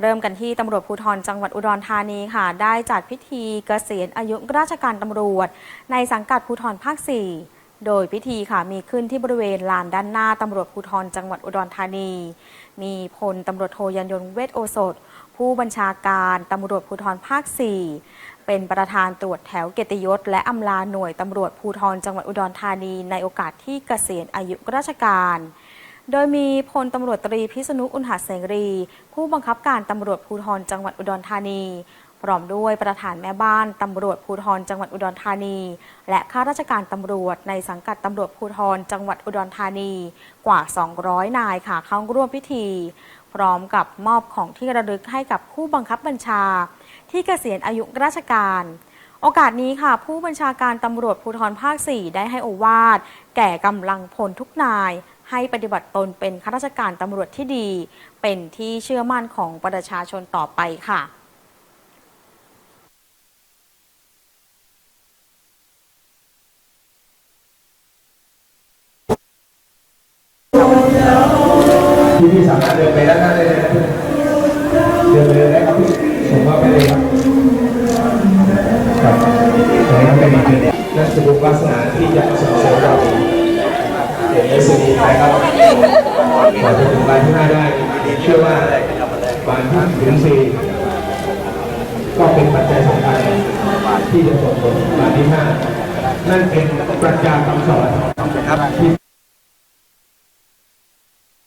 เริ่มกันที่ตำรวจภูธรจังหวัดอุดรธานีค่ะ ได้จัดพิธีเกษียณอายุราชการตำรวจ ในสังกัดภูธรภาค 4 โดยพิธีค่ะมีขึ้นที่บริเวณลานด้านหน้าตำรวจภูธรจังหวัดอุดรธานี มีพลตำรวจโทยันยนเวทโอสถ ผู้บัญชาการตำรวจภูธรภาค 4 เป็นประธานตรวจแถวเกียรติยศ และอำลาหน่วยตำรวจภูธรจังหวัดอุดรธานี ในโอกาสที่เกษียณอายุราชการ โดยมีพลตำรวจตรีพิษณุอุณหเสงรี ผู้บังคับการตำรวจภูธรจังหวัดอุดรธานี พร้อมด้วยประธานแม่บ้านตำรวจภูธรจังหวัดอุดรธานี และข้าราชการตำรวจในสังกัดตำรวจภูธรจังหวัดอุดรธานี กว่า 200 นายค่ะเข้าร่วมพิธี พร้อมกับมอบของที่ระลึกให้กับผู้บังคับบัญชา ที่เกษียณอายุราชการโอกาสนี้ค่ะ ผู้บัญชาการตำรวจภูธรภาค 4 ได้ให้โอวาทแก่กำลังพลทุกนาย ให้ปฏิบัติตนเป็นข้าราชการตำรวจที่ดี เป็นที่เชื่อมั่นของประชาชนต่อไปค่ะพี่พี่สามารถเดินไปด้านหน้าได้เลยนะเดินเลยได้ครับพี่ผมว่าไปเลยครับครับตรงนี้เป็นอีกหนึ่งนั่นคือบุคลักษณะที่จะส่งเสริม เราเห็นในสิ่งนี้ไปครับก่อนจะถึงบานที่ห้าได้เชื่อว่าบานที่ถึงสี่ก็เป็นปัจจัยสำคัญที่จะส่งผลบานที่ห้านั่นเป็นปรัชญาคำสอนที่